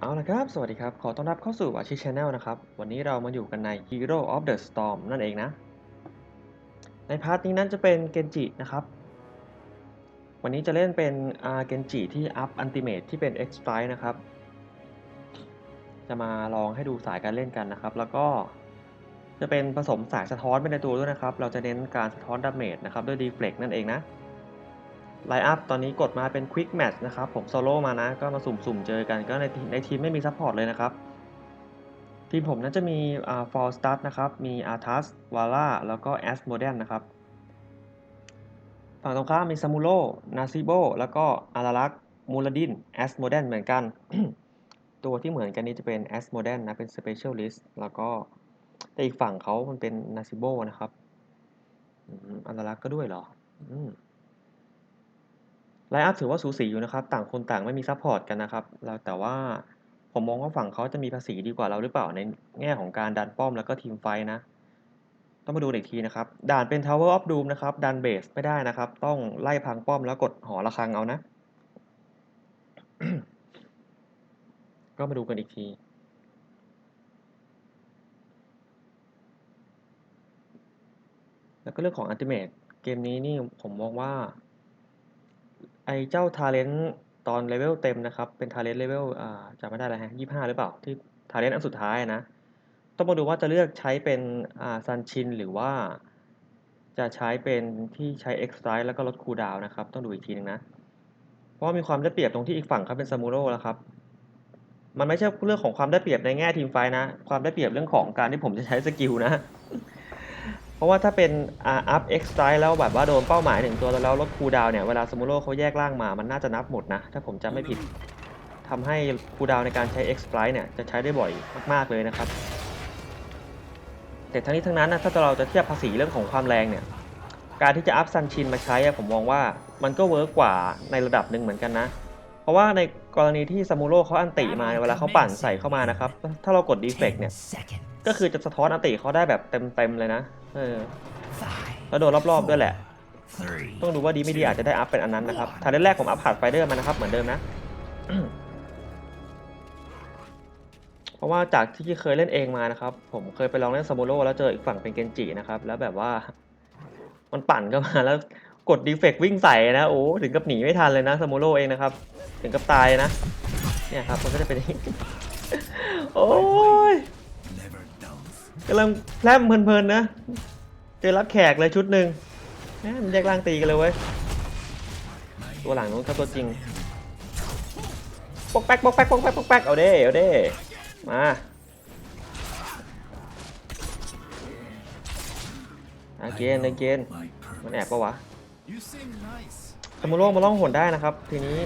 เอาละครับ สวัสดีครับ ขอต้อนรับเข้าสู่อาชีชแนลนะครับ วันนี้เรามาอยู่กันใน Hero of the Storm นั่นเองนะ ในพาร์ทนี้นั้นจะเป็นเกนจินะครับ วันนี้จะเล่นเป็นอาเกนจิที่อัพอันติเมทที่เป็น X Strike นะครับ จะมาลองให้ดูสายการเล่นกันนะครับ แล้วก็จะเป็นผสมสายสะท้อนไปในตัวด้วยนะครับ เราจะเน้นการสะท้อนดาเมจนะครับด้วย Deflect นั่นเองนะ ไลอัพตอนนี้กดมาเป็น Quick Match นะครับ ผมโซโล่มานะ ก็มาสุ่มๆเจอกัน ก็ในในทีมไม่มีซัพพอร์ตเลยนะครับ ทีมผมนั้นจะมีอ่า Fall Start นะครับ มี Arthas Vala แล้วก็ a s m o d e n นนะครับ ฝั่งตรงข้ามมี Samulo Nasibo แล้วก็ a r a r a k Muladin a s m o d e n เหมือนกัน ตัวที่เหมือนกันนี้จะเป็น a s m o d e n นนะ เป็น Specialist แล้วก็แต่อีกฝั่งเขามันเป็น Nasibo นะครับอารารักก็ด้วยเหรอ อืม ไลน์อัพถือว่าสูสีอยู่นะครับ ต่างคนต่างไม่มีซัพพอร์ตกันนะครับแล้วแต่ว่าผมมองว่าฝั่งเขาจะมีภาษีดีกว่าเราหรือเปล่าในแง่ของการดันป้อมแล้วก็ทีมไฟนะ ต้องมาดูอีกทีนะครับ ด่านเป็น Tower of Doom นะครับ ดันเบสไม่ได้นะครับ ต้องไล่พังป้อมแล้วกดหอระฆังเอานะ ก็มาดูกันอีกทีแล้วก็เรื่องของอั t ติเม e เกมนี้นี่ผมมองว่า ไอเจ้าทาเลนต์ตอนเลเวลเต็มนะครับ เป็นทาเลนต์เลเวลอ่าจำไม่ได้แล้วฮะยี่ห้าหรือเปล่า ที่ทาเลนต์อันสุดท้ายนะ ต้องมาดูว่าจะเลือกใช้เป็นอ่าซันชินหรือว่า จะใช้เป็นที่ใช้ X Strike แล้วก็ลดคูลดาวน์นะครับ ต้องดูอีกทีนึงนะ เพราะมีความได้เปรียบตรงที่อีกฝั่งเขาเป็นซามูโร่แล้วครับ มันไม่ใช่เรื่องของความได้เปรียบในแง่ทีมไฟท์นะ ความได้เปรียบเรื่องของการที่ผมจะใช้สกิลนะ ราะว่าถ้าเป็นอัพเอ็กซ์ไแล้วแบบว่าโดนเป้าหมายหนึ่งตัวแล้วลดคูลดาวน์เนี่ยเวลาสมูโร่เขาแยกร่างมามันน่าจะนับหมดนะ ถ้าผมจำไม่ผิดทำให้คูลดาวน์ในการใช้เอ็กซ์ไเนี่ยจะใช้ได้บ่อยมากๆเลยนะครับ แต่ทั้งนี้ทั้งนั้นนะถ้าเราจะเทียบภาษีเรื่องของความแรงเนี่ยการที่จะอัพซันชินมาใช้อะผมมองว่ามันก็เวิร์กกว่าในระดับหนึ่งเหมือนกันนะเพราะว่าในกรณีที่ซามูโร่เขาอันติมาเวลาเขาปั่นใส่เข้ามานะครับ ถ้าเรากดดีเฟกเนี่ย ก็คือจะสะท้อนอันติเขาได้แบบเต็มๆเลยนะ เออแล้วโดนรอบๆด้วยแหละ ต้องดูว่าดีไม่ดีอาจจะได้อัพเป็นอันนั้นนะครับทาเลนแรกผมอัพผ่านไฟเดอร์มานะครับเหมือนเดิมนะ เพราะว่าจากที่เคยเล่นเองมานะครับ ผมเคยไปลองเล่นซามูโร่แล้วเจออีกฝั่งเป็นเกนจินะครับ แล้วแบบว่า มันปั่นเข้ามาแล้วกดดีเฟกวิ่งใส่นะโอ้ถึงกับหนีไม่ทันเลยนะซามูโร่เองนะครับ ถึงกับตายนะ เนี่ยครับมันก็จะเป็นอย่างนี้โอ้ย กำลังแพร่มเพลินๆนะ เจอรับแขกเลยชุดหนึ่งแหมมันแยกร่างตีกันเลยเว้ย ตัวหลังนู้นครับตัวจริงปอกแป๊กปอกแป๊กปอกแป๊กปอกแป๊กเอาเด้เอาเด้มาอาเกนอาเกนมันแอบปะวะสมุโร่มาล่องหนได้นะครับ ทีนี้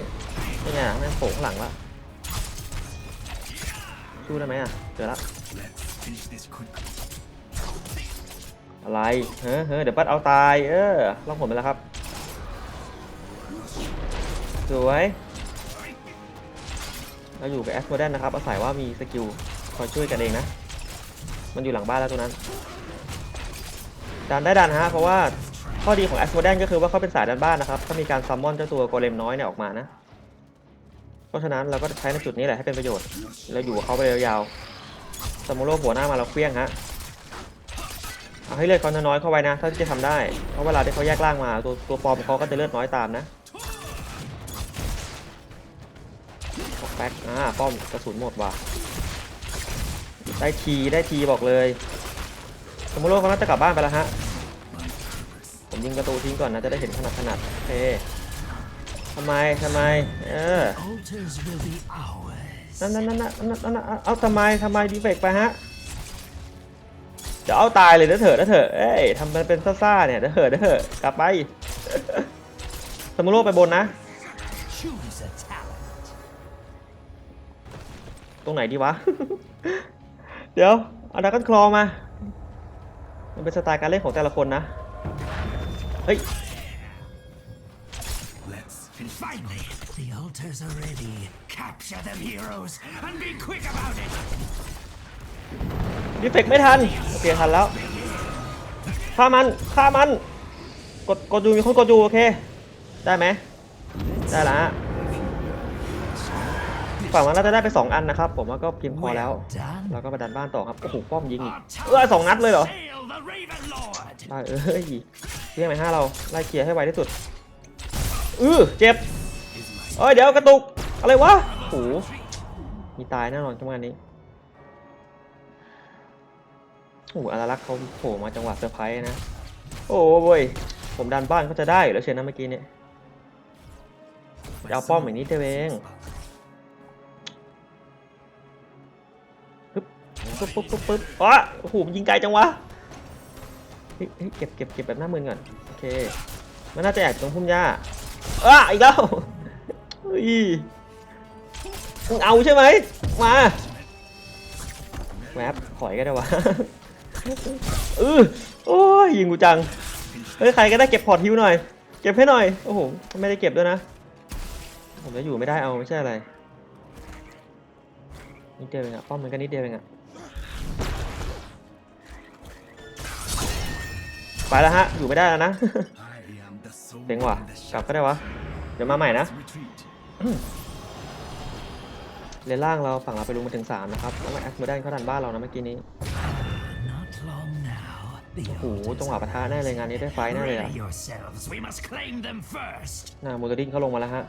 นี่ไงแม่งโผล่ข้างหลังละสู้ได้ไหมอะเจอละ อะไรเฮ้เฮ้เดี๋ยวปัดเอาตาย เออล่องหนไปแล้วครับ สวยเราอยู่กับแอสโมเดนนะครับ อาศัยว่ามีสกิลคอยช่วยกันเองนะ มันอยู่หลังบ้านแล้วตัวนั้น ดันได้ดันฮะ เพราะว่าข้อดีของแอสโมเดนก็คือว่าเขาเป็นสายดันบ้านนะครับ ถ้ามีการซัมมอนเจ้าตัวโกเลมน้อยเนี่ยออกมานะ เพราะฉะนั้นเราก็ใช้ในจุดนี้แหละให้เป็นประโยชน์แล้วอยู่กับเขาไปยาวๆ สมุโรหัวหน้ามาเราเคลี้ยงฮะเอาให้เลือดเขาน้อยเข้าไว้นะถ้าที่จะทำได้เพราะเวลาที่เขาแยกร่างมาตัวตัวฟอมเขาก็จะเลือดน้อยตามนะแบ็คอ่าป้อมกระสุนหมดว่ะได้ทีได้ทีบอกเลย สมุโรเขาน่าจะกลับบ้านไปแล้วฮะผมยิงประตูทิ้งก่อนนะจะได้เห็นขนาดขนาดโอเคทำไมทำไมเออ นั่นนั่นนั่นนั่นนั่นเอาทำไมทำไมดีเฟกไปฮะเดี๋ยวเอาตายเลยเด้อเถอะเด้อเถอะเอ้ยทำมันเป็นซ่าๆเนี่ยเด้อเถอะเด้อเถอะกลับไปสมุโรไปบนนะ ตรงไหนดีวะ เดี๋ยวเอาดักกันคลอมา มันเป็นสไตล์การเล่นของแต่ละคนนะ เฮ้ย Finally, the altars are ready. Capture them, heroes, and be quick about it. ดีเฟกไม่ทันโอเคทันแล้วฆ่ามันฆ่ามันกดกดอยู่มีคนกดอยู่โอเคได้ไหมได้ละฮะฝั่งมันน่าจะได้ไปสองอันนะครับผมว่าก็เพียงพอแล้ว Well done. เราก็มาดันบ้านต่อครับโอ้โหป้อมยิงอีก Our เออสองนัดเลยเหรอ Hail the Raven Lord! ได้เอ้ยเรียกไหมห้าเราไล่เคลียร์ให้ไวที่สุดอือเจ็บ เอ้ยเดี๋ยวกระตุก อะไรวะโอ้โหมีตายแน่นอนจังหวะนี้โอ้โหอาราลักษ์เขาโผล่มาจังหวะเซอร์ไพรส์นะ โอ้โว้ยผมดันบ้านเขาจะได้แล้วเชียนะเมื่อกี้เนี่ยเอาป้อมอย่างนี้เดียวเองปึ๊บปึ๊บปึ๊บปึ๊บปึ๊บอ๋อโอ้โหมันยิงไกลจังวะเฮ้ยเฮ้ยเก็บเก็บเก็บแบบหน้ามือก่อน โอเค มันน่าจะแอบตรงพุ่มหญ้าอ้าอีกแล้ว เฮ้ยมึงเอาใช่ไหมมาแวบถอยก็ได้วะเออโอ้ยยิงกูจังเฮ้ยใครก็ได้เก็บพอร์ตฮิวหน่อย เก็บให้หน่อยโอ้โหไม่ได้เก็บด้วยนะ ผมจะอยู่ไม่ได้เอาไม่ใช่อะไรนิดเดียวเองอะป้อมมันก็นิดเดียวเองอะไปแล้วฮะ อยู่ไม่ได้แล้วนะ I am the soul เจ๋งว่ะ กลับก็ได้วะ เดี๋ยวมาใหม่นะ retreat. เลนล่างเราฝั่งเราไปลุงมาถึง3นะครับแล้วมาแอคโมเดนเขาดันบ้านเรานะเมื่อกี้นี้ Not long now. The โอ้โหจังหวะปะทะแน่เลยงานนี้ได้ไฟท์แน่เลยอะ Ready yourselves. We must claim them first. น่าโมโตดินเขาลงมาแล้วฮะ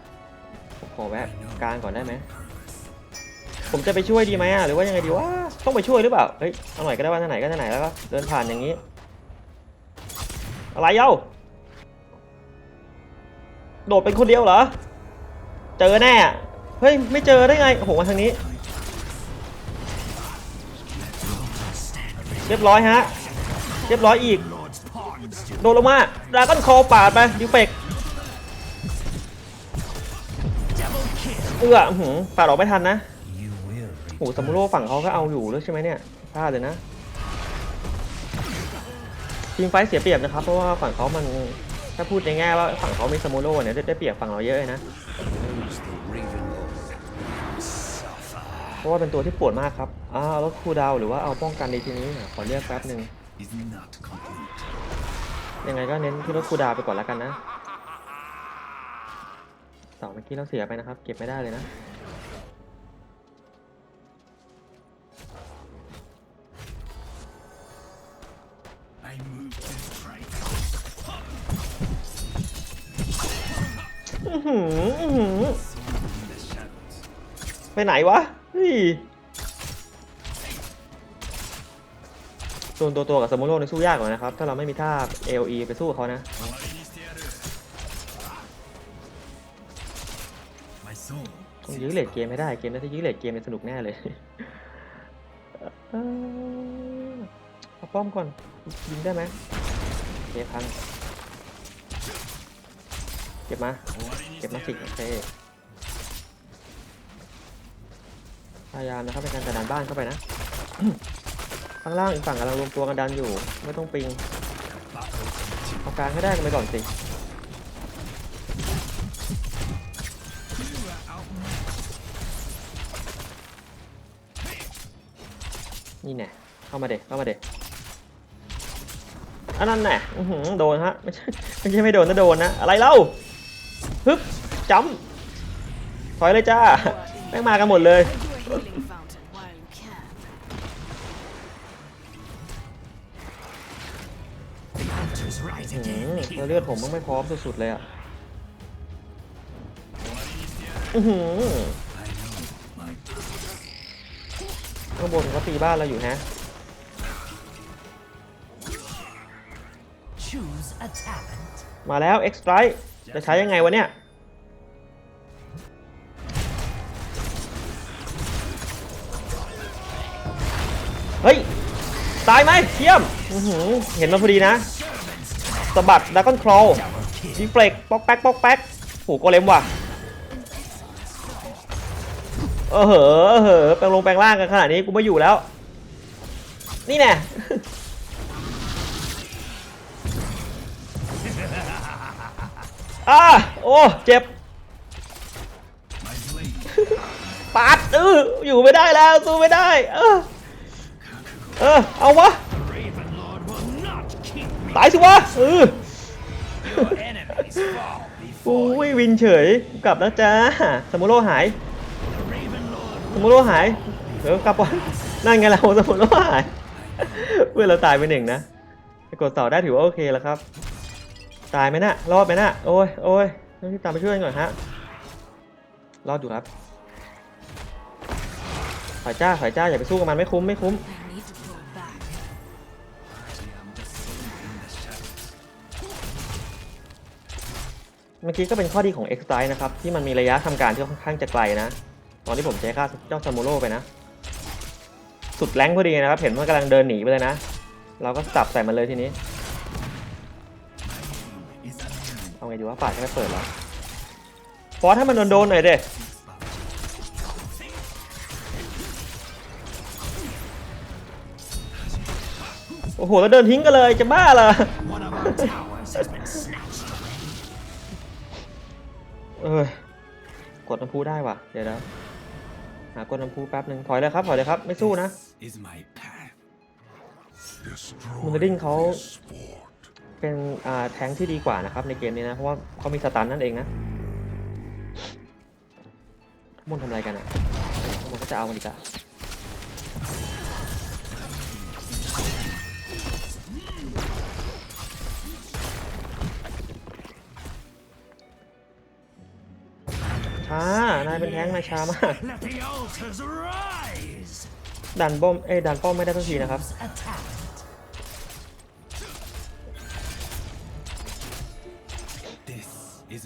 ผมขอแวะกลางก่อนได้ไหมผมจะไปช่วยดีไหมอะหรือว่ายังไงดีวะต้องไปช่วยหรือเปล่าเฮ้ยเอาหน่อยก็ได้ว่าท่าไหนก็ท่าไหนแล้วก็เดินผ่านอย่างนี้ อะไรเย้าโดดเป็นคนเดียวเหรอ เจอแน่ เฮ้ย ไม่เจอได้ไง โอ้โหมาทางนี้ เรียบร้อยฮะ เรียบร้อยอีก โดนลงมาดราก้อนคอปาดไปดิเฟกเอื้อหือปาดออกไม่ทันนะโอ้โหสมุโรฝั่งเขาก็เอาอยู่แล้วใช่ไหมเนี่ยพลาดเลยนะทีมไฟเสียเปรียบนะครับ เพราะว่าฝั่งเขามันถ้าพูดในแง่ว่าฝั่งเขามีสมุโรเนี่ยได้ได้เปรียบฝั่งเราเยอะเลยนะ เพราะว่าเป็นตัวที่ปวดมากครับอ้าวแล้วคูลดาวน์หรือว่าเอาป้องกันในทีนี้ขอเรียกแป๊บหนึ่ง is not complete. ยังไงก็เน้นที่รถคูลดาวน์ไปก่อนแล้วกันนะเสาเมื่อกี้เราเสียไปนะครับ เก็บไม่ได้เลยนะ I move to strike. อื้อหืออื้อหือ Soul in the shadows. ไปไหนวะเฮ้ยส่วนตัวตัวกับสมุโรในสู้ยากกว่านะครับ ถ้าเราไม่มีท่า AOE ไปสู้กับเขานะต้องยื้อเลดเกมให้ได้เกมนี้ถ้ายื้อเลดเกมเนี่ยสนุกแน่เลยเอ่อเอาป้อมก่อนยิงได้ไหมโอเคพังเก็บมา เก็บมาสิโอเค ยายามนะครับในการกระดานบ้านเข้าไปนะ ข้างล่างอีกฝั่งกำลังรวมตัวกันดันอยู่ ไม่ต้องปิงเอากางให้ได้กันไปก่อนสินี่แน่เข้ามาเด็กเข้ามาเด็กอันนั้นแน่โดนฮะ ไม่ใช่ไม่ใช่ไม่โดนนะโดนนะ อะไรเล่าฮึบจำถอยเลยจ้าแม่งมากันหมดเลย เลือดผมมันไม่พร้อมสุดๆเลยอะอื้อหือ I know my ข้างบนเขาตีบ้านเราอยู่ฮะ choose a talent. มาแล้ว X Strike จะใช้ยังไงวะเนี่ย เฮ้ย ตายไหมเยี่ยมอื้อหือเห็นมาพอดีนะ สะบัดดักกอนคลอว์ดีเฟล็กป๊อกแป๊กป๊อกแป๊กโหโกเลมว่ะเออเหอเออเหอแปลงลงแปลงล่างกันขนาดนี้กูไม่อยู่แล้ว นี่แน่อ่าโอ้เจ็บปาดเอออยู่ไม่ได้แล้วสู้ไม่ได้ เออเออเอาวะ ตายสิวะเออ Your enemies fall อุ้ before ยวินเฉยกลับแล้วจ้าสมุโรหาย the Raven Lord สมุโรหายเดี๋ยวกลับก่อนนั่นไงเราสมุโรหายเพื่อนเราตายไปหนึ่งนะไปกดเสาได้ถือว่าโอเคแล้วครับ ตายไหมนะรอดไหมนะโอ้ยโอ้ยต้องรีบตามไปช่วยกันก่อนฮะรอดอยู่ครับถอยจ้าถอยจ้าอย่าไปสู้กับมันไม่คุ้มไม่คุ้ม เมื่อกี้ก็เป็นข้อดีของ X s t r i นะครับ ที่มันมีระยะทำการที่ค่อนข้างจะไกลนะ ตอนที่ผมใช้ค่าเจ้าซามูโร่ไปนะ สุดแรงพอดีนะครับ เห็นมันกำลังเดินหนีไปเลยนะ เราก็จับใส่มันเลยทีนี้ เอาไงดีว่าป่าดจะไม่เปิดแล้วฟอสให้มันโดนๆหน่อยเด้โอ้โห แล้วเดินทิ้งกันเลยจะบ้าเหรอ ออกดน้ำพุได้ว่ะ เดี๋ยวนะหากดน้ำพุแป๊บหนึ่งถอยเลยครับถอยเลยครับ ไม่สู้นะ Is my path. มูนเดอร์ดิ้งเขาเป็นอ่าแท้งที่ดีกว่านะครับในเกมนี้นะ เพราะว่าเขามีสตันนั่นเองนะทุกคนทำอะไรกันอะมันก็จะเอามันอีกอะ ช้า นายเป็นแท้งนายช้ามาก Let the altars rise. ดันป้อมเอ้ยดันป้อมไม่ได้ทันทีนะครับ A talent.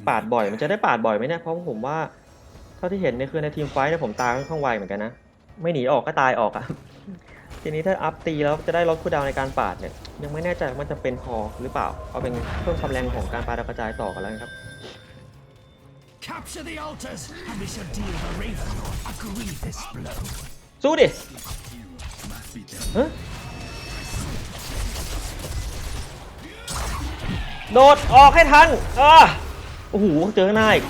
ปาดบ่อยมันจะได้ปาดบ่อยไหมเนี่ย เพราะผมว่า เท่าที่เห็นเนี่ยคือในทีมไฟท์เนี่ยผมตายค่อนข้างไวเหมือนกันนะ ไม่หนีออกก็ตายออกอะทีนี้ถ้าอัพตีแล้วจะได้ลดคูลดาวน์ในการปาดเนี่ยยังไม่แน่ใจว่ามันจะเป็นพอหรือเปล่า เอาเป็นเพิ่มความแรงของการปาดาวกระจายต่อกันแล้วกันครับ Capture the altars, and we shall deal the Raven Lord a grievous blow. สู้ดิฮะโดดออกให้ทันอ่าโอ้โห เจอหน้าอีก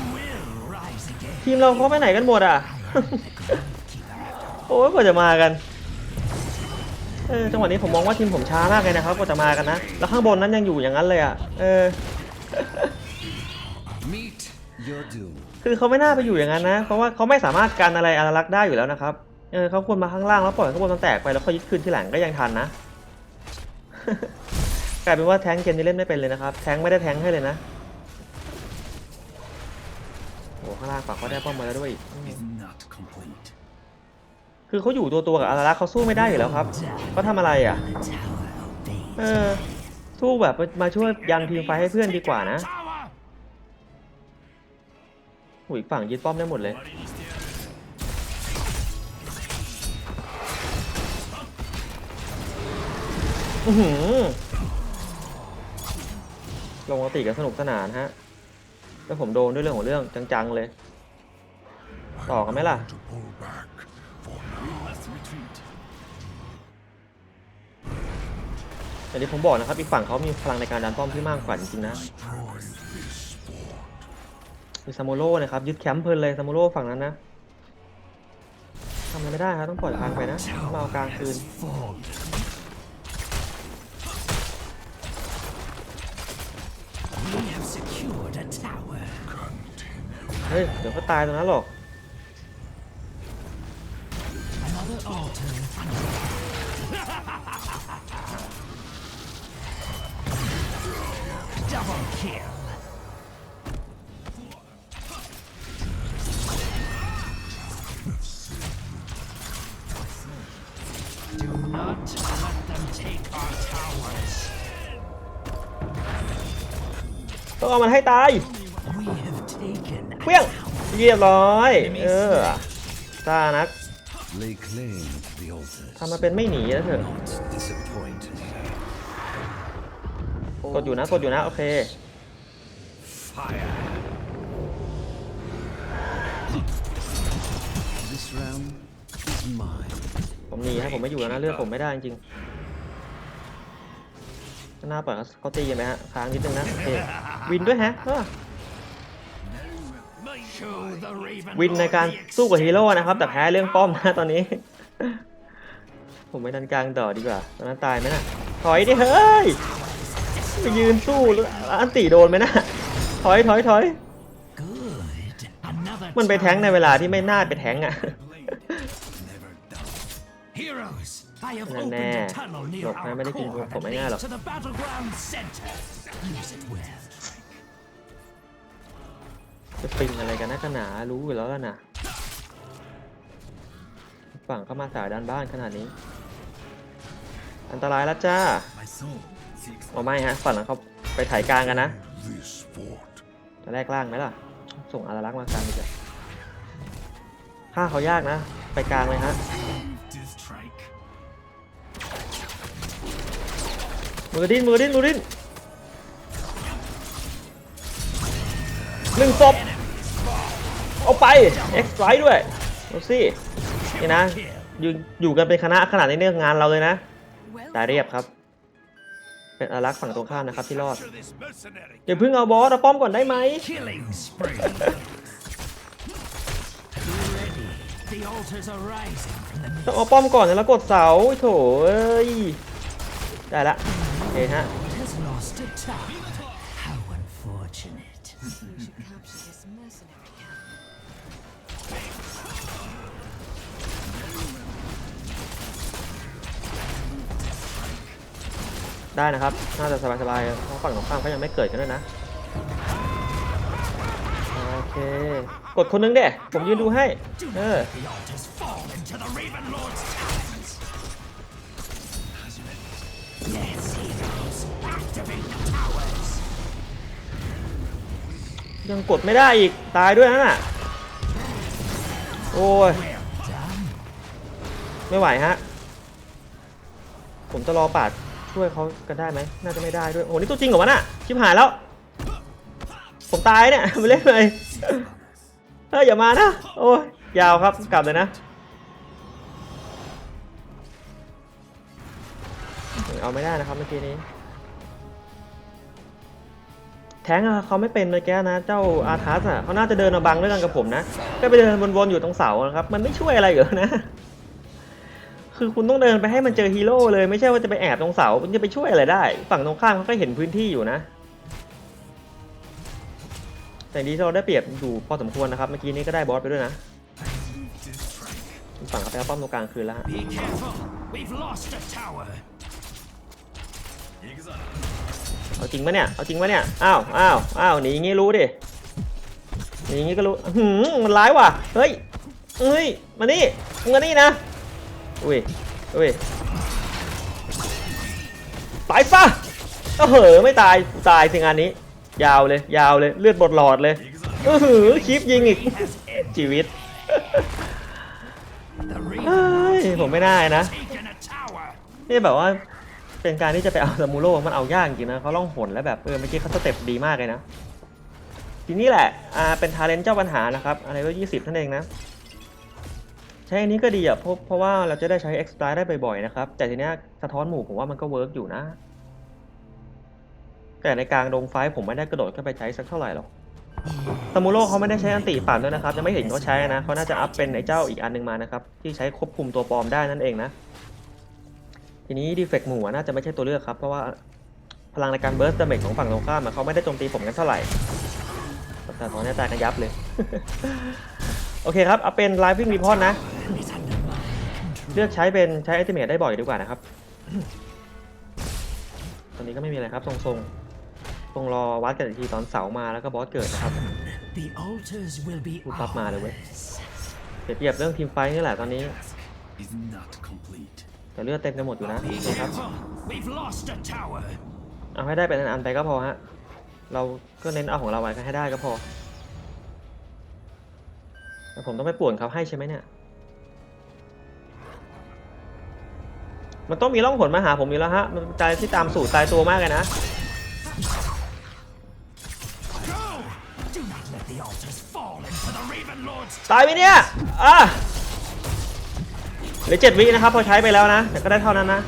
ทีมเราเขาไปไหนกันหมดอะ โอ้ยกว่าจะมากัน เออ จังหวะนี้ผมมองว่าทีมผมช้ามากเลยนะครับกว่าจะมากันนะ แล้วข้างบนนั้นยังอยู่อย่างนั้นเลยอะ เออ Meet. คือเขาไม่น่าไปอยู่อย่างนั้นนะ เพราะว่าเขาไม่สามารถกันอะไรอารักษ์ได้อยู่แล้วนะครับ เออเขาควรมาข้างล่างแล้วปล่อยข้างบนมันแตกไปแล้วค่อยยึดคืนที่หลังก็ยังทันนะ กลายเป็นว่าแทงค์เกมนี้เล่นไม่เป็นเลยนะครับ แทงค์ไม่ได้แทงค์ให้เลยนะโอ้ข้างล่างฝั่งเขาได้ป้อมมาแล้วด้วยอีกอืม Is not complete. คือเขาอยู่ตัวตัวๆกับอารักษ์เขาสู้ไม่ได้อยู่แล้วครับเขาทำอะไรอะ The tower obeys. เออสู้แบบมาช่วยยันทีมไฟท์ให้เพื่อนดีกว่านะ Tower. โอ้ยอีกฝั่งยึดป้อมได้หมดเลย อือหือลงติกันสนุกสนานฮะ แล้วผมโดนด้วยเรื่องของเรื่องจังๆเลย ต่อกันไหมล่ะ to pull back for Must retreat. แต่ที่ผมบอกนะครับ อีกฝั่งเขามีพลังในการดันป้อมที่มากกว่าจริงๆนะ มีซามูโร่นะครับยึดแคมป์เพลินเลยซามูโร่ฝั่งนั้นนะทำอะไรไม่ได้ครับต้องปล่อยกลางไปนะมาเอากลางคืนเฮ้ยเดี๋ยวก็ตายตรงนั้นหรอก Another altar. Double kill. Do เอามันให้ตาย We have taken เปี้ยงเรียบร้อย เออซานักทำมาเป็นไม่หนีแล้วเถอะกดอยู่นะกดอยู่นะ โอเคผมหนีฮะผมไม่อยู่แล้วนะเลือกผมไม่ได้จริงๆก็น่าปล่อยเขาตีกันไหมฮะค้างนิดนึงนะโอเค วินด้วยฮะเออ Show the Raven วินในการ Lord the สู้กับฮีโร่นะครับ แต่แพ้เรื่องป้อมนะตอนนี้ ผมไปดันกลางต่อดีกว่าตอนนั้นตายไหมน่ะถอยดิเฮ้ยไปยืนสู้แล้วอันตีโดนไหมน่ะถอยถอยถอย Good. Another มันไปแทงค์ใน tower เวลาที่ไม่น่าไปแทงค์อะ Heroes, I have Nè, opened nè. a tunnel near Lột our hai mấy đứa kia core của that mấy nghe leads rồi. จะปิงอะไรกันนักกันหนารู้อยู่แล้วล่ะนะฝั่งเข้ามาสายด้านบ้านขนาดนี้ อันตรายแล้วจ้า My soul seeks เอาไม่ฮะฝั่งนั้นเขาไปถ่ายกลางกันนะจะแรกล่างไหมล่ะ ส่งอาราลักษ์มากลางดีกว่าฆ่าเขายากนะ ไปกลางเลยฮะมือดิ้นมือดิ้นมือดิ้นหนึ่งศพ เอาไปเอ็กซ์ไลท์ด้วยดูสินี่นะอยู่อยู่กันเป็นคณะขนาดนี้เนี่ยงานเราเลยนะ Well ตายเรียบครับ เป็นอารักษ์ฝั่งตรงข้ามนะครับที่รอด Capture this mercenary. อย่าเพิ่งเอาบอสเอาป้อมก่อนได้ไหม Killing spree. Ready. The altars are rising from the ต้องเอาป้อมก่อนแล้วกดเสาโถเอ้ยได้ละโอเคฮะ ได้นะครับ น่าจะสบายๆเพราะฝั่งตรงข้ามเขายังไม่เกิดกันด้วยนะ โอเค กดคนนึงเด้ผมยืนดูให้ เออ ยังกดไม่ได้อีก ตายด้วยนั่นน่ะ โอ้ย ไม่ไหวฮะ ผมจะรอปาด ช่วยเขากันได้ไหมน่าจะไม่ได้ด้วย โอ้นี่ตัวจริงเหรอวะน่ะ ชิบหายแล้ว ผมตายเนี่ย ไปเล่นเลยเฮ้ยอย่ามานะ โอ้ยยาวครับ กลับเลยนะ เอาไม่ได้นะครับเมื่อกี้นี้ แทงอะเขาไม่เป็นเมื่อกี้นะ เจ้าอาทัสอะเขาน่าจะเดินมาบังด้วยกันกับผมนะ ก็ไปเดินวนๆอยู่ตรงเสานะครับ มันไม่ช่วยอะไรเหรอนะ คือคุณต้องเดินไปให้มันเจอฮีโร่เลยไม่ใช่ว่าจะไปแอบตรงเสามันจะไปช่วยอะไรได้ ฝั่งตรงข้ามเขาก็เห็นพื้นที่อยู่นะ แต่ดีที่เราได้เปรียบอยู่พอสมควรนะครับ เมื่อกี้นี้ก็ได้บอสไปด้วยนะ ฝั่งเขาไปเอาป้อมตรงกลางคืนแล้วฮะ Be careful. We've lost a tower. เอาจริงปะเนี่ย เอาจริงปะเนี่ย อ้าว อ้าว อ้าวหนีอย่างงี้รู้ดิ หนีอย่างงี้ก็รู้หืมมันร้ายว่ะ เฮ้ยเฮ้ย มานี่มึงมานี่นะ อุ้ยอุ้ยตายซะเออเหอไม่ตายตายสิงานนี้ ยาวเลย ยาวเลยเลือดบดหลอดเลยเออหือคลิปยิงอีกชีวิตผมไม่ได้นะนี่แบบว่าเป็นการที่จะไปเอาซามูโร่มันเอายากจริงนะเขาล่องหนแล้วแบบเออเมื่อกี้เขาสเต็ปดีมากเลยนะทีนี้แหละอ่าเป็นทาเลนต์เจ้าปัญหานะครับอะไรก็ยี่สิบนั่นเองนะ ใช้อันนี้ก็ดีอะเพราะเพราะว่าเราจะได้ใช้ e x t r a ได้บ่อยๆนะครับ แต่ทีเนี้ยสะท้อนหมู่ผมว่ามันก็เวิร์กอยู่นะ แต่ในกลางดงไฟผมไม่ได้กระโดดเข้าไปใช้สักเท่าไหร่หรอกซามูโร่เขาไม่ได้ใช้อันติปั่นด้วยนะครับยังไม่เห็นเขาใช้นะเขาน่าจะอัพเป็นไอ้เจ้าอีกอันหนึงมานะครับ ที่ใช้ควบคุมตัวปลอมได้นั่นเองนะ ทีนี้ดีเฟกต์หมู่น่าจะไม่ใช่ตัวเลือกครับ เพราะว่าพลังในการเบิร์สดเมจของฝั่งตรงข้ามเขาไม่ได้โจมตีผมกันเท่าไหร่แต่ตอนนี้ตายกันยับเลย โอเคครับ เอาเป็นไลฟ์วิ่งรีพอร์ตนะ เลือกใช้เป็นใช้อัลติเมทได้บ่อยดีกว่านะครับ ตอนนี้ก็ไม่มีอะไรครับ ทรงๆตรงรอวัดกันอีกทีตอนเสาร์มาแล้วก็บอสเกิดนะครับ The altars will be พูดปั๊บมาเลยเว้ย เปรียบเทียบเรื่องทีมไฟท์นี่แหละตอนนี้ is not complete. แต่เลือดเต็มกันหมดอยู่นะ Be นะครับ We've lost a tower. เอาให้ได้เป็นอันๆไปก็พอฮะ เราก็เน้นเอาของเราไว้ให้ได้ก็พอ แต่ผมต้องไปป่วนเขาให้ใช่ไหมเนี่ย มันต้องมีร่องผลมาหาผมอยู่แล้วฮะ มันเป็นใจที่ตามสูตรตายตัวมากเลยนะ ตายไหมเนี่ยอะเหลือเจ็ดวินะครับ พอใช้ไปแล้วนะ แต่ก็ได้เท่านั้นนะ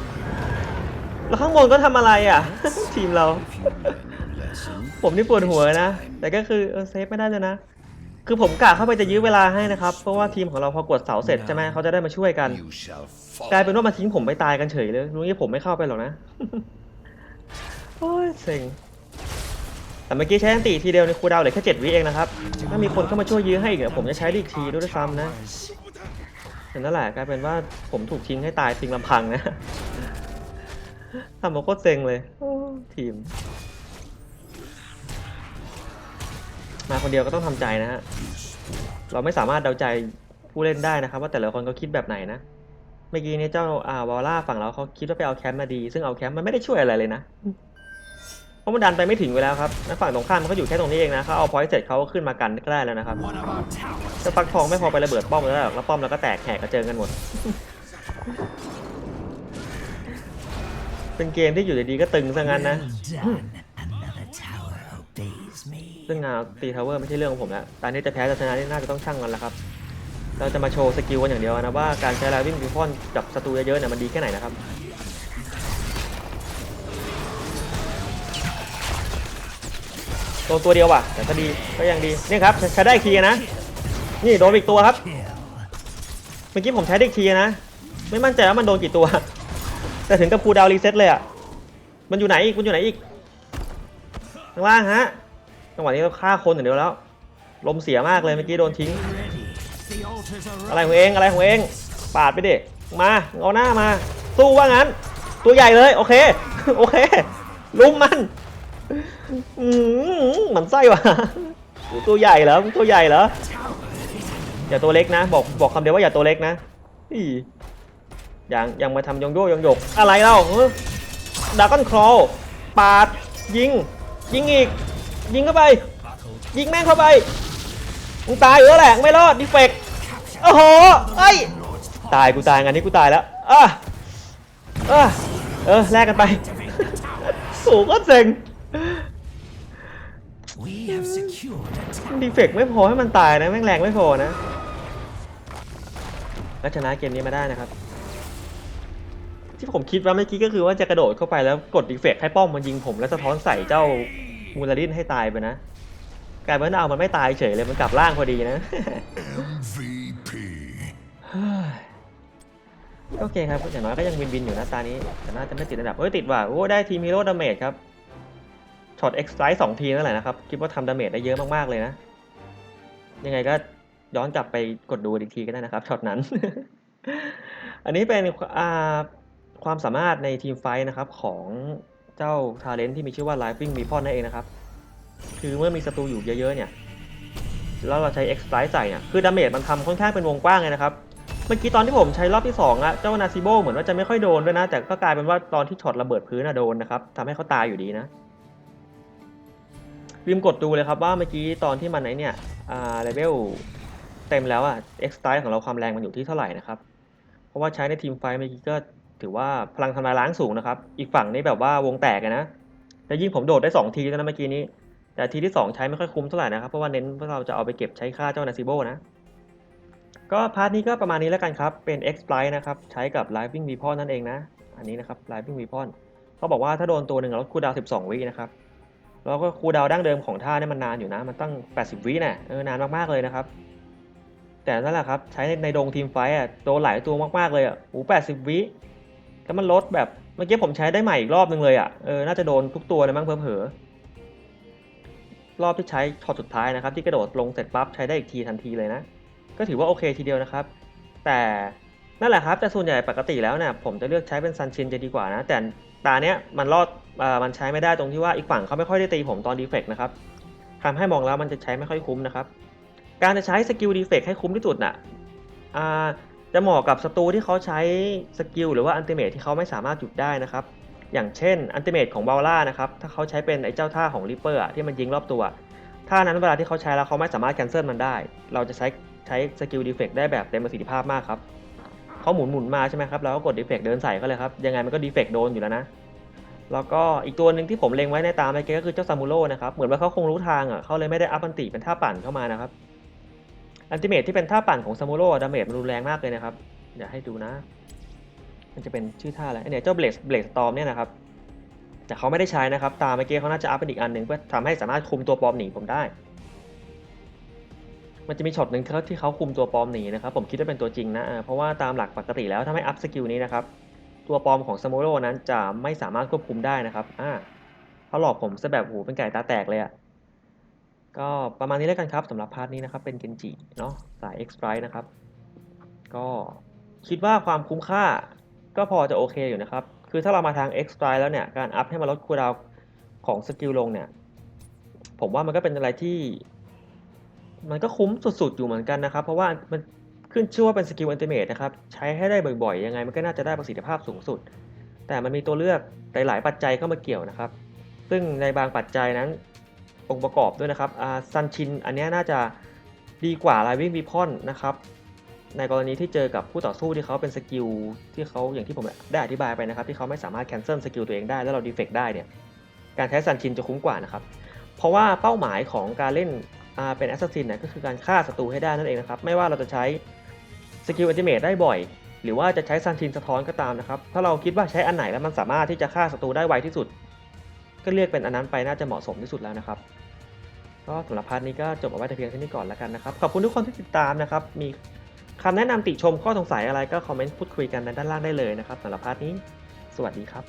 แล้วข้างบนก็ทำอะไรอะ ทีมเรา ผมนี่ปวดหัวนะ แต่ก็คือเซฟไม่ได้เลยนะ คือผมกะเข้าไปจะยื้อเวลาให้นะครับ เพราะว่าทีมของเราพอกดเสาเสร็จใช่ไหมเขาจะได้มาช่วยกัน you shall fall. กลายเป็นว่ามาทิ้งผมไปตายกันเฉยเลยรู้งี้ผมไม่เข้าไปหรอกนะ โอ้ยเซ็งแต่เมื่อกี้ใช้อันติทีเดียวในคูลดาวน์เหลือแค่เจ็ดวิเองนะครับ ถ้ามีคนเข้ามาช่วยยื้อให้อีกเนี่ยผมจะใช้ได้อีกทีด้วยซ้ำนะ towers. ฉะนั้นแหละกลายเป็นว่าผมถูกทิ้งให้ตายทิ้งลำพังนะทำมาโคตรเซ็งเลยโอ้ทีม มาคนเดียวก็ต้องทำใจนะฮะ เราไม่สามารถเดาใจผู้เล่นได้นะครับ ว่าแต่ละคนเขาคิดแบบไหนนะ เมื่อกี้นี้เจ้าอ่าวอลล่าฝั่งเราเขาคิดว่าไปเอาแคมป์มาดี ซึ่งเอาแคมป์มันไม่ได้ช่วยอะไรเลยนะ เพราะมันดันไปไม่ถึงเวลาครับฝั่งตรงข้ามมันก็อยู่แค่ตรงนี้เองนะเขาเอาพอยต์เสร็จเขาก็ขึ้นมากันก็ได้แล้วนะครับจ้าฟักทองไม่พอไประเบิดป้อมแล้วหรอกแล้วป้อมแล้วก็แตกแหกกระเจิงกันหมด เป็นเกมที่อยู่ดีๆก็ตึงซะงั้นนะ ซึ่งงานตีทาวเวอร์ไม่ใช่เรื่องของผมแล้วตอนนี้จะแพ้จะชนะนี่น่าจะต้องช่างกันแล้วครับ เราจะมาโชว์สกิลกันอย่างเดียวนะว่าการใช้ลาวิ่งบิฟอนกับศัตรูเยอะๆเนี่ยมันดีแค่ไหนนะครับตัวตัวเดียวว่ะแต่ก็ดีก็ยังดีนี่ครับใช้ได้อีกทีนะ นี่โดนอีกตัวครับเมื่อกี้ผมใช้ได้อีกทีนะ ไม่มั่นใจว่ามันโดนกี่ตัว แต่ถึงกับคูดาวรีเซ็ตเลยอะมันอยู่ไหนอีกมันอยู่ไหนอีกข้างล่างฮะ จังหวะนี้เราฆ่าคนอย่างเดียวแล้ว ลมเสียมากเลยเมื่อกี้โดนทิ้ง Ready. The altars are อะไรของเองอะไรของเอง ปาดไปดิ มาเอาหน้ามา สู้ว่างั้น ตัวใหญ่เลย โอเค โอเค ลุมมันอืมหมันไส้ว่ะกูตัวใหญ่เหรอมึงตัวใหญ่เหรอ อย่าตัวเล็กนะ บอกบอกคำเดียวว่าอย่าตัวเล็กนะอีอย่างยังมาทำยองโยยองหยก อะไรเล่าดากอนครอลปาดยิง ยิงอีก ยิงเข้าไป ยิงแม่งเข้าไปมึงตายอยู่แล้วแหละไม่รอดดิเฟกโอ้โหเอ้ตายกูตายงานนี้กูตายแล้วอะอะเออแลกกันไปสูงก็เซ็งดีเฟกไม่พอให้มันตายนะแม่งแรงไม่พอนะแล้วชนะเกมนี้มาได้นะครับ ที่ผมคิดว่าเมื่อกี้ก็คือว่าจะกระโดดเข้าไปแล้วกดดีเฟกให้ป้อมมันยิงผมแล้วสะท้อนใส่เจ้า มูลาดินให้ตายไปนะกลายเป็นว่าเอามันไม่ตายเฉยเลยมันกลับร่างพอดีนะ MVP. โอเคครับอย่างน้อยก็ยังวินวินอยู่นะตานี้แต่น่าจะไม่ติดอันดับเอ้ยติดว่ะโอ้ได้ทีมฮีโร่ดาเมจครับช็อตเอ็กซ์ไลท์สองทีนั่นแหละนะครับ คิดว่าทำดาเมจได้เยอะมากๆเลยนะ ยังไงก็ย้อนกลับไปกดดูอีกทีก็ได้นะครับช็อตนั้น อันนี้เป็นอ่าความสามารถในทีมไฟท์นะครับของ เจ้าทาเลนที่มีชื่อว่า Living Weapon นั่นเองนะครับ คือเมื่อมีศัตรูอยู่เยอะๆเนี่ย แล้วเราใช้ X Strike ใส่เนี่ย คือดาเมจมันทำค่อนข้างเป็นวงกว้างเลยนะครับ เมื่อกี้ตอนที่ผมใช้รอบที่2อะเจ้านาซิโบเหมือนว่าจะไม่ค่อยโดนด้วยนะ แต่ก็กลายเป็นว่าตอนที่ช็อตระเบิดพื้นอะโดนนะครับทำให้เขาตายอยู่ดีนะลืมกดดูเลยครับว่าเมื่อกี้ตอนที่มันไหนเนี่ย อ่าเลเวลเต็มแล้วอะ X Strike ของเราความแรงมันอยู่ที่เท่าไหร่นะครับ เพราะว่าใช้ในทีมไฟเมื่อกี้ก็ ถือว่าพลังทำลายล้างสูงนะครับ อีกฝั่งนี่แบบว่าวงแตกนะแล้วยิ่งผมโดดได้ 2 ทีแล้วนะเมื่อกี้นี้ แต่ทีที่ 2 ใช้ไม่ค่อยคุ้มเท่าไหร่นะครับ เพราะว่าเน้นว่าเราจะเอาไปเก็บใช้ค่าเจ้านาซิโบนะ ก็พาร์ทนี้ก็ประมาณนี้แล้วกันครับ เป็น X p l i t นะครับ ใช้กับ Living Weapon นั่นเองนะ อันนี้นะครับ Living Weapon เขาบอกว่าถ้าโดนตัวหนึ่งลดคูดาว 12 วินะครับ แล้วก็คูดาวดั้งเดิมของท่าเนี่ยมันนานอยู่นะ มันตั้ง 80 วิน่ะเออนานมากๆเลยนะครับ แต่นั่นแหละครับ ใช้ในดงทีมไฟท์อะ โดนหลายตัวมากๆเลยอะโอ้80วิ แล้วมันลดแบบเมื่อกี้ผมใช้ได้ใหม่อีกรอบนึงเลยอะเออน่าจะโดนทุกตัวเลยมั้งเผลอๆรอบที่ใช้ช็อตสุดท้ายนะครับ ที่กระโดดลงเสร็จปั๊บใช้ได้อีกทีทันทีเลยนะ ก็ถือว่าโอเคทีเดียวนะครับ แต่นั่นแหละครับแต่ส่วนใหญ่ปกติแล้วเนี่ยผมจะเลือกใช้เป็นซันชินจะดีกว่านะ แต่ตาเนี้ยมันรอดอ่ามันใช้ไม่ได้ตรงที่ว่าอีกฝั่งเขาไม่ค่อยได้ตีผมตอนดีเฟกนะครับทำให้มองแล้วมันจะใช้ไม่ค่อยคุ้มนะครับ การจะใช้สกิลดีเฟกให้คุ้มที่สุดน่ะอ่า จะเหมาะกับศัตรูที่เขาใช้สกิลหรือว่าอันติเมทที่เขาไม่สามารถหยุดได้นะครับ อย่างเช่นอันติเมทของบาล่านะครับ ถ้าเขาใช้เป็นไอ้เจ้าท่าของริปเปอร์ที่มันยิงรอบตัว ท่านั้นเวลาที่เขาใช้แล้วเขาไม่สามารถแคนเซิลมันได้ เราจะใช้ใช้สกิลดีเฟกได้แบบเต็มประสิทธิภาพมากครับเขาหมุนหมุนมาใช่ไหมครับเราก็กดดีเฟกเดินใส่เขาเลยครับ ยังไงมันก็ดีเฟกโดนอยู่แล้วนะ แล้วก็อีกตัวหนึ่งที่ผมเล็งไว้ในตามไปก็คือเจ้าซามูโร่นะครับ เหมือนว่าเขาคงรู้ทางอะเขาเลยไม่ได้อัพอันติเป็นท่าปั่นเข้ามานะครับ อันติเมทที่เป็นท่าปั่นของซามูโร่ดาเมจมันรุนแรงมากเลยนะครับเดี๋ยวให้ดูนะ มันจะเป็นชื่อท่าอะไรเนี่ยเจ้าเบลสเบลสตอมเนี่ยนะครับแต่เขาไม่ได้ใช้นะครับ ตามเมื่อกี้เขาน่าจะอัพเป็นอีกอันหนึ่งเพื่อทำให้สามารถคุมตัวปลอมหนีผมได้ มันจะมีช็อตหนึ่งที่เขาที่เขาคุมตัวปลอมหนีนะครับ ผมคิดว่าเป็นตัวจริงนะ เพราะว่าตามหลักปกติแล้วถ้าไม่อัพสกิลนี้นะครับ ตัวปลอมของซามูโร่นั้นจะไม่สามารถควบคุมได้นะครับ อ่าเขาหลอกผมซะแบบโหเป็นไก่ตาแตกเลยอะ่ะ ก็ประมาณนี้แล้วกันครับสำหรับพาร์ทนี้นะครับ เป็นเกนจิเนาะสาย X p r i t e นะครับ ก็คิดว่าความคุ้มค่าก็พอจะโอเคอยู่นะครับ คือถ้าเรามาทาง X Strike แล้วเนี่ย การอัพให้มันลดคูลดาวของสกิลลงเนี่ย ผมว่ามันก็เป็นอะไรที่ มันก็คุ้มสุดๆอยู่เหมือนกันนะครับ เพราะว่ามันขึ้นชื่อว่าเป็นสกิลอันติเมตนะครับ ใช้ให้ได้บ่อยๆ ยังไง มันก็น่าจะได้ประสิทธิภาพสูงสุด แต่มันมีตัวเลือกหลายๆปัจจัยเข้ามาเกี่ยวนะครับ ซึ่งในบางปัจจัยนั้น องค์ประกอบด้วยนะครับซันชินอันนี้น่าจะดีกว่าไลวิ่งวีพอนนะครับในกรณีที่เจอกับคู่ต่อสู้ที่เขาเป็นสกิลที่เขาอย่างที่ผมได้อธิบายไปนะครับ ที่เขาไม่สามารถแคนเซิลสกิลตัวเองได้แล้วเราดีเฟกได้เนี่ยการใช้ซันชินจะคุ้มกว่านะครับ เพราะว่าเป้าหมายของการเล่นเป็นแอสซัสซินเนี่ยก็คือการฆ่าศัตรูให้ได้นั่นเองนะครับ ไม่ว่าเราจะใช้สกิลอัลติเมทได้บ่อย หรือว่าจะใช้ซันชินสะท้อนก็ตามนะครับ ถ้าเราคิดว่าใช้อันไหนแล้วมันสามารถที่จะฆ่าศัตรูได้ไวที่สุด ก็เรียกเป็นอันนั้นไปน่าจะเหมาะสมที่สุดแล้วนะครับก็สำหรับพาร์ทนี้ก็จบเอาไว้แต่เพียงเท่านี้ก่อนแล้วกันนะครับ ขอบคุณทุกคนที่ติดตามนะครับ มีคำแนะนำติชมข้อสงสัยอะไรก็คอมเมนต์พูดคุยกันในด้านล่างได้เลยนะครับสำหรับพาร์ทนี้ สวัสดีครับ